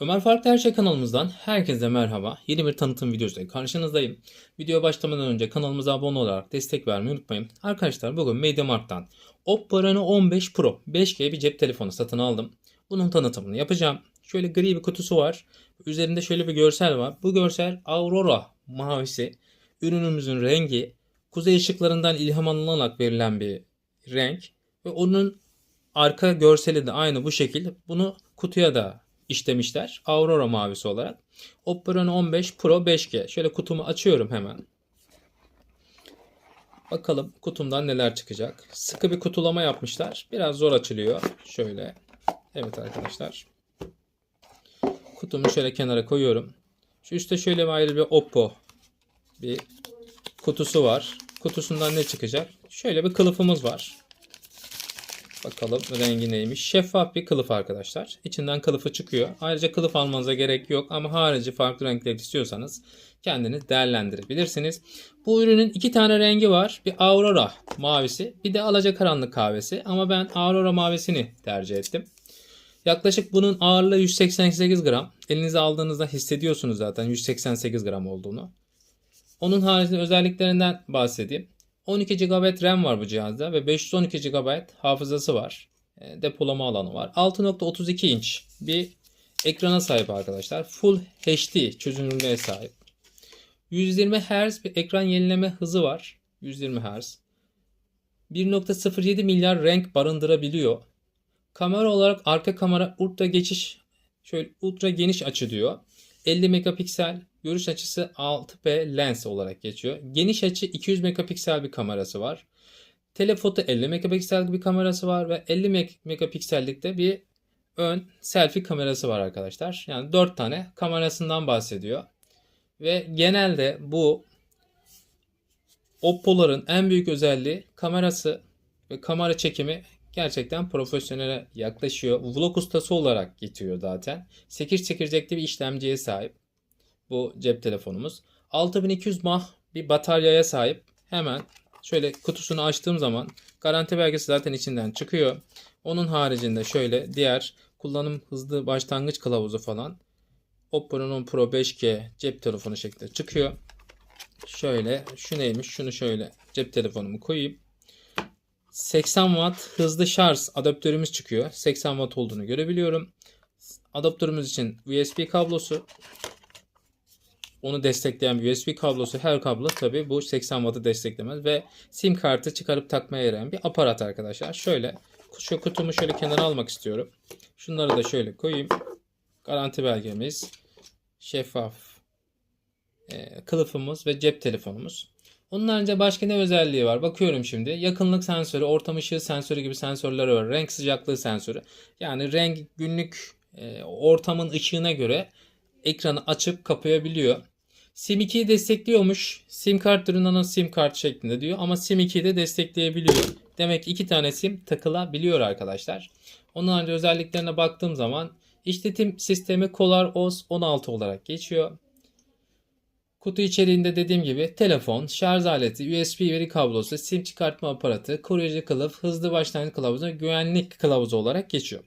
Ömer Farklı Her Şey kanalımızdan herkese merhaba. Yeni bir tanıtım videosuyla karşınızdayım. Videoya başlamadan önce kanalımıza abone olarak destek vermeyi unutmayın. Arkadaşlar bugün MediaMarkt'tan Oppo Reno 15 Pro 5G bir cep telefonu satın aldım. Bunun tanıtımını yapacağım. Şöyle gri bir kutusu var. Üzerinde şöyle bir görsel var. Bu görsel Aurora mavisi. Ürünümüzün rengi kuzey ışıklarından ilham alınarak verilen bir renk. Ve onun arka görseli de aynı bu şekil. Bunu kutuya da işlemişler. Aurora mavisi olarak. Oppo Reno 15 Pro 5G. Şöyle kutumu açıyorum hemen. Bakalım kutumdan neler çıkacak. Sıkı bir kutulama yapmışlar. Biraz zor açılıyor. Şöyle. Evet arkadaşlar. Kutumu şöyle kenara koyuyorum. Şu üstte şöyle bir ayrı bir Oppo bir kutusu var. Kutusundan ne çıkacak? Şöyle bir kılıfımız var. Bakalım rengi neymiş. Şeffaf bir kılıf arkadaşlar. İçinden kılıfı çıkıyor. Ayrıca kılıf almanıza gerek yok ama harici farklı renkler istiyorsanız kendiniz değerlendirebilirsiniz. Bu ürünün iki tane rengi var. Bir Aurora mavisi bir de alacakaranlık kahvesi ama ben Aurora mavisini tercih ettim. Yaklaşık bunun ağırlığı 188 gram. Elinize aldığınızda hissediyorsunuz zaten 188 gram olduğunu. Onun haricinde özelliklerinden bahsedeyim. 12 GB RAM var bu cihazda ve 512 GB hafızası var. E, Depolama alanı var. 6.32 inç bir ekrana sahip arkadaşlar. Full HD çözünürlüğe sahip. 120 Hz bir ekran yenileme hızı var. 120 Hz. 1.07 milyar renk barındırabiliyor. Kamera olarak arka kamera ultra geçiş şöyle ultra geniş açı diyor. 50 megapiksel görüş açısı 6P lens olarak geçiyor. Geniş açı 200 megapiksel bir kamerası var. Telefoto 50 megapiksel bir kamerası var ve 50 megapiksellikte bir ön selfie kamerası var arkadaşlar. Yani 4 tane kamerasından bahsediyor. Ve genelde bu Oppo'ların en büyük özelliği kamerası ve kamera çekimi gerçekten profesyonele yaklaşıyor. Vlog ustası olarak getiriyor zaten. 8 çekirdekli bir işlemciye sahip bu cep telefonumuz. 6200 mAh bir bataryaya sahip. Hemen şöyle kutusunu açtığım zaman garanti belgesi zaten içinden çıkıyor. Onun haricinde şöyle diğer kullanım hızlı başlangıç kılavuzu falan Oppo Reno Pro 5G cep telefonu şeklinde çıkıyor. Şöyle şu neymiş şunu şöyle cep telefonumu koyayım. 80 watt hızlı şarj adaptörümüz çıkıyor. 80 watt olduğunu görebiliyorum. Adaptörümüz için USB kablosu. Onu destekleyen bir USB kablosu. Her kablo tabi bu 80 wattı desteklemez. Ve sim kartı çıkarıp takmaya yarayan bir aparat arkadaşlar. Şöyle şu kutumu şöyle kenara almak istiyorum. Şunları da şöyle koyayım. Garanti belgemiz. Şeffaf e, kılıfımız ve cep telefonumuz. Onun haricinde başka ne özelliği var? Bakıyorum şimdi. Yakınlık sensörü, ortam ışığı sensörü gibi sensörler var. Renk sıcaklığı sensörü. Yani renk günlük e, ortamın ışığına göre ekranı açıp kapayabiliyor. Sim 2'yi destekliyormuş. Sim kart ürününün sim kart şeklinde diyor. Ama Sim 2'yi de destekleyebiliyor. Demek ki iki tane sim takılabiliyor arkadaşlar. Onun haricinde özelliklerine baktığım zaman işletim sistemi Colar OS 16 olarak geçiyor. Kutu içeriğinde dediğim gibi telefon, şarj aleti, USB veri kablosu, sim çıkartma aparatı, koruyucu kılıf, hızlı başlangıç kılavuzu, güvenlik kılavuzu olarak geçiyor.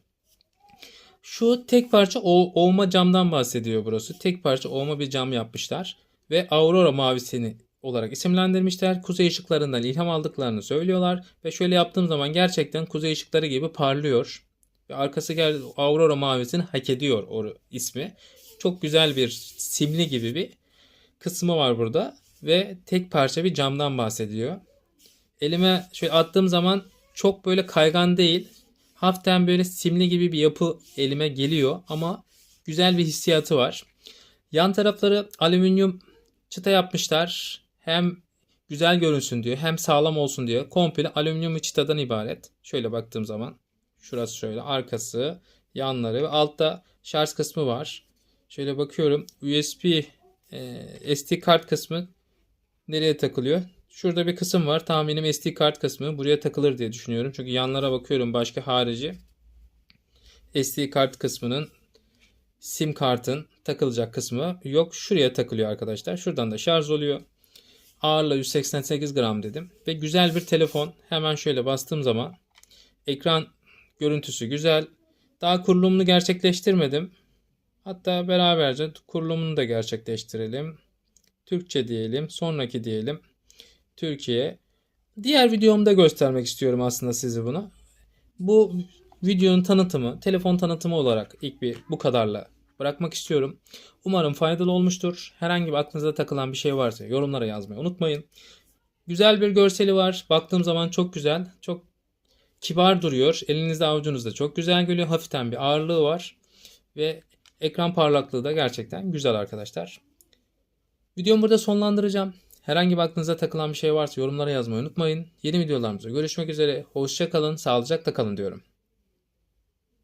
Şu tek parça ovma camdan bahsediyor burası. Tek parça ovma bir cam yapmışlar ve Aurora mavisini olarak isimlendirmişler. Kuzey ışıklarından ilham aldıklarını söylüyorlar ve şöyle yaptığım zaman gerçekten kuzey ışıkları gibi parlıyor. Ve arkası gel Aurora mavisini hak ediyor o ismi. Çok güzel bir simli gibi bir kısmı var burada ve tek parça bir camdan bahsediyor. Elime şöyle attığım zaman çok böyle kaygan değil. Hafiften böyle simli gibi bir yapı elime geliyor ama güzel bir hissiyatı var. Yan tarafları alüminyum çıta yapmışlar. Hem güzel görünsün diyor hem sağlam olsun diyor. Komple alüminyum çıtadan ibaret. Şöyle baktığım zaman şurası şöyle arkası yanları ve altta şarj kısmı var. Şöyle bakıyorum USB e, SD kart kısmı nereye takılıyor? Şurada bir kısım var. Tahminim SD kart kısmı buraya takılır diye düşünüyorum. Çünkü yanlara bakıyorum başka harici. SD kart kısmının sim kartın takılacak kısmı yok. Şuraya takılıyor arkadaşlar. Şuradan da şarj oluyor. Ağırlığı 188 gram dedim. Ve güzel bir telefon. Hemen şöyle bastığım zaman ekran görüntüsü güzel. Daha kurulumunu gerçekleştirmedim. Hatta beraberce kurulumunu da gerçekleştirelim. Türkçe diyelim. Sonraki diyelim. Türkiye. Diğer videomda göstermek istiyorum aslında size bunu. Bu videonun tanıtımı, telefon tanıtımı olarak ilk bir bu kadarla bırakmak istiyorum. Umarım faydalı olmuştur. Herhangi bir aklınıza takılan bir şey varsa yorumlara yazmayı unutmayın. Güzel bir görseli var. Baktığım zaman çok güzel. Çok kibar duruyor. Elinizde avucunuzda çok güzel geliyor. Hafiften bir ağırlığı var. Ve ekran parlaklığı da gerçekten güzel arkadaşlar. Videomu burada sonlandıracağım. Herhangi bir aklınıza takılan bir şey varsa yorumlara yazmayı unutmayın. Yeni videolarımızda görüşmek üzere. Hoşça kalın, sağlıcakla kalın diyorum.